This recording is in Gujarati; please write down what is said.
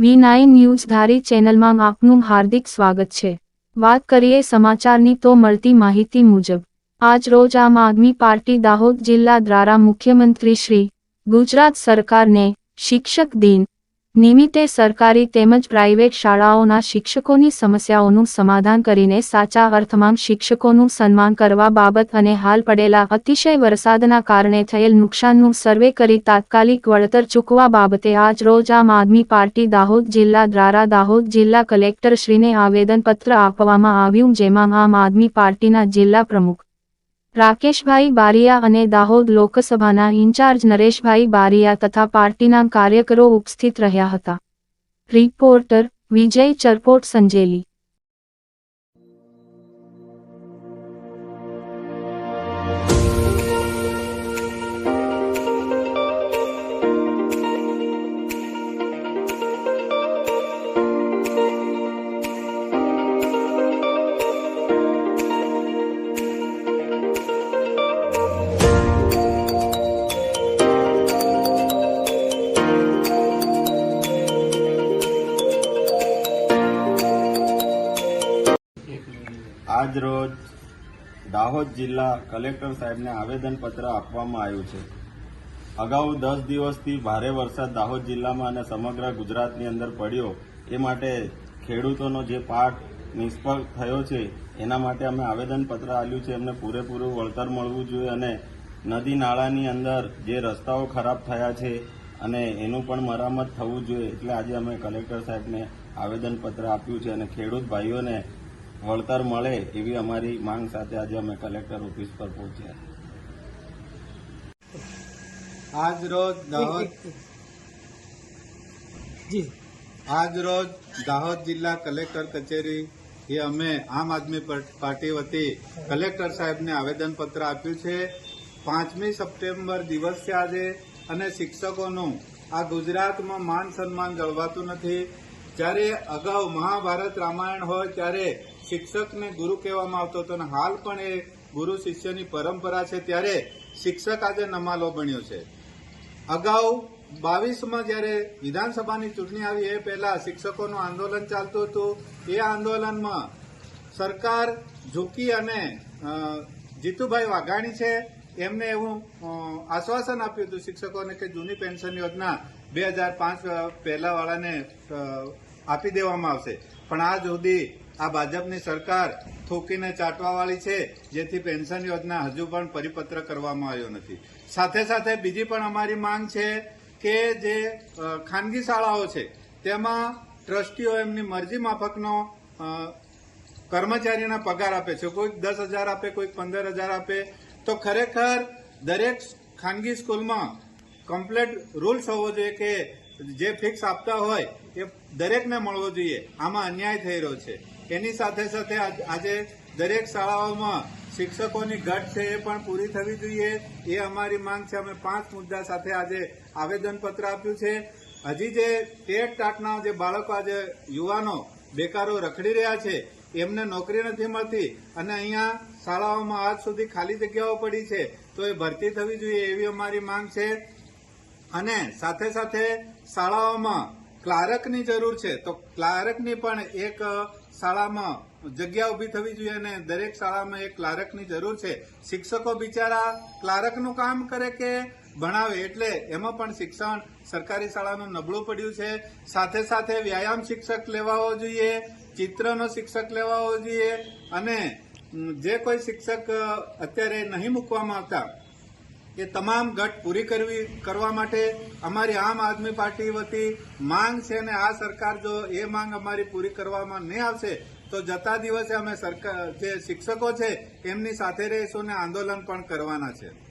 વી નાઇન ન્યૂઝ ધારી ચેનલમાં આપનું હાર્દિક સ્વાગત છે. વાત કરીએ સમાચારની તો મળતી માહિતી મુજબ, આજ રોજ આમ આદમી પાર્ટી દાહોદ જિલ્લા દ્વારા મુખ્યમંત્રી શ્રી ગુજરાત સરકારને શિક્ષક દિન નિમિત્તે સરકારી તેમજ પ્રાઇવેટ શાળાઓના શિક્ષકોની સમસ્યાઓનું સમાધાન કરીને સાચા અર્થમાં શિક્ષકોનું સન્માન કરવા બાબત અને હાલ પડેલા અતિશય વરસાદના કારણે થયેલ નુકસાનનું સર્વે કરી તાત્કાલિક વળતર ચૂકવા બાબતે આજ રોજ આમ આદમી પાર્ટી દાહોદ જિલ્લા દ્વારા દાહોદ જિલ્લા કલેક્ટરશ્રીને આવેદનપત્ર આપવામાં આવ્યું, જેમાં આમ આદમી પાર્ટીના જિલ્લા પ્રમુખ રાકેશભાઈ બારિયા અને દાહોદ લોકસભાના ઇન્ચાર્જ નરેશભાઈ બારિયા તથા પાર્ટીના કાર્યકરો ઉપસ્થિત રહ્યા હતા. રિપોર્ટર વિજય ચરપોટ સંજેલી. આજ રોજ દાહોદ જિલ્લા કલેક્ટર સાહેબને આવેદનપત્ર આપવામાં આવ્યું છે. અગાઉ દસ દિવસથી ભારે વરસાદ દાહોદ જિલ્લામાં અને સમગ્ર ગુજરાતની અંદર પડ્યો. એ માટે ખેડૂતોનો જે પાક નિષ્ફળ થયો છે, એના માટે અમે આવેદનપત્ર આપ્યું છે. એમને પૂરેપૂરું વળતર મળવું જોઈએ અને નદી નાળાની અંદર જે રસ્તાઓ ખરાબ થયા છે અને એનું પણ મરામત થવું જોઈએ. એટલે આજે અમે કલેક્ટર સાહેબને આવેદનપત્ર આપ્યું છે અને ખેડૂત ભાઈઓને વળતર મળે એવી અમારી માંગ સાથે આજે અમે કલેક્ટર ઓફિસ પર પહોંચ્યા. આજ રોજ દાહોદ આજ રોજ દાહોદ જિલ્લા કલેક્ટર કચેરી એ અમે આમ આદમી પાર્ટી વતી કલેક્ટર સાહેબને આવેદનપત્ર આપ્યું છે. પાંચમી સપ્ટેમ્બર દિવસ છે આજે અને શિક્ષકોનું આ ગુજરાતમાં માન સન્માન જળવાતું નથી. જ્યારે અગાઉ મહાભારત રામાયણ હોય ત્યારે શિક્ષકને ગુરુ કહેવામાં આવતો હતો અને હાલ પણ એ ગુરુ શિષ્યની પરંપરા છે ત્યારે શિક્ષક આજે નમાલો બન્યો છે. અગાઉ બાવીસમાં જ્યારે વિધાનસભાની ચૂંટણી આવી એ પહેલા શિક્ષકોનું આંદોલન ચાલતું હતું. એ આંદોલનમાં સરકાર ઝૂકી અને જીતુભાઈ વાઘાણી છે. એમને એવું આશ્વાસન આપ્યું હતું શિક્ષકોને કે જૂની પેન્શન યોજના બે હજાર પાંચ પહેલાવાળાને આપી દેવામાં આવશે. પણ આ સુધી આ ભાજપની સરકાર થોકીને ચાટવાવાળી છે, જેથી પેન્શન યોજના હજુ પણ પરિપત્ર કરવામાં આવ્યો નથી. સાથે સાથે બીજી પણ અમારી માંગ છે કે જે ખાનગી શાળાઓ છે, તેમાં ટ્રસ્ટીઓ એમની મરજી માફકનો કર્મચારીના પગાર આપે છે. કોઈક દસ હજાર આપે કોઈક પંદર હજાર આપે, તો ખરેખર દરેક ખાનગી સ્કૂલમાં કમ્પ્લેટ રૂલ્સ હોવો જોઈએ કે જે ફિક્સ આપતા હોય એ દરેકને મળવો જોઈએ. આમાં અન્યાય થઈ રહ્યો છે. એની સાથે સાથે આજ- દરેક શાળાઓમાં શિક્ષકોની ઘટ છે એ પણ પૂરી થવી જોઈએ. એ અમારી માંગ છે. અમે પાંચ મુદ્દા સાથે આજે આવેદનપત્ર આપ્યું છે. હજી જે ટેટ ટાટના જે બાળકો આજે યુવાનો બેકારો રખડી રહ્યા છે, એમને નોકરી નથી મળતી અને અહીંયા શાળાઓમાં આજ સુધી ખાલી જગ્યાઓ પડી છે, તો એ ભરતી થવી જોઈએ એવી અમારી માંગ છે. અને સાથે સાથે શાળાઓમાં ક્લાર્કની જરૂર છે. તો ક્લાર્કની પણ એક શાળામાં જગ્યા ઊભી થવી જોઈએ અને દરેક શાળામાં એક ક્લાર્કની જરૂર છે. શિક્ષકો બિચારા ક્લાર્કનું કામ કરે કે ભણાવે એટલે એમાં પણ શિક્ષણ સરકારી શાળાનું નબળું પડ્યું છે. સાથે સાથે વ્યાયામ શિક્ષક લેવાવો જોઈએ, ચિત્રનો શિક્ષક લેવાવો જોઈએ અને જે કોઈ શિક્ષક અત્યારે નહીં મૂકવામાં આવતા એ તમામ ઘટ પૂરી કરવી, કરવા માટે અમારી આમ આદમી પાર્ટી વતી માંગ છે અને આ સરકાર જો એ માંગ અમારી પૂરી કરવામાં નહીં આવશે, તો જતા દિવસે અમે સરકાર, જે શિક્ષકો છે, એમની સાથે રહીશું અને આંદોલન પણ કરવાના છે.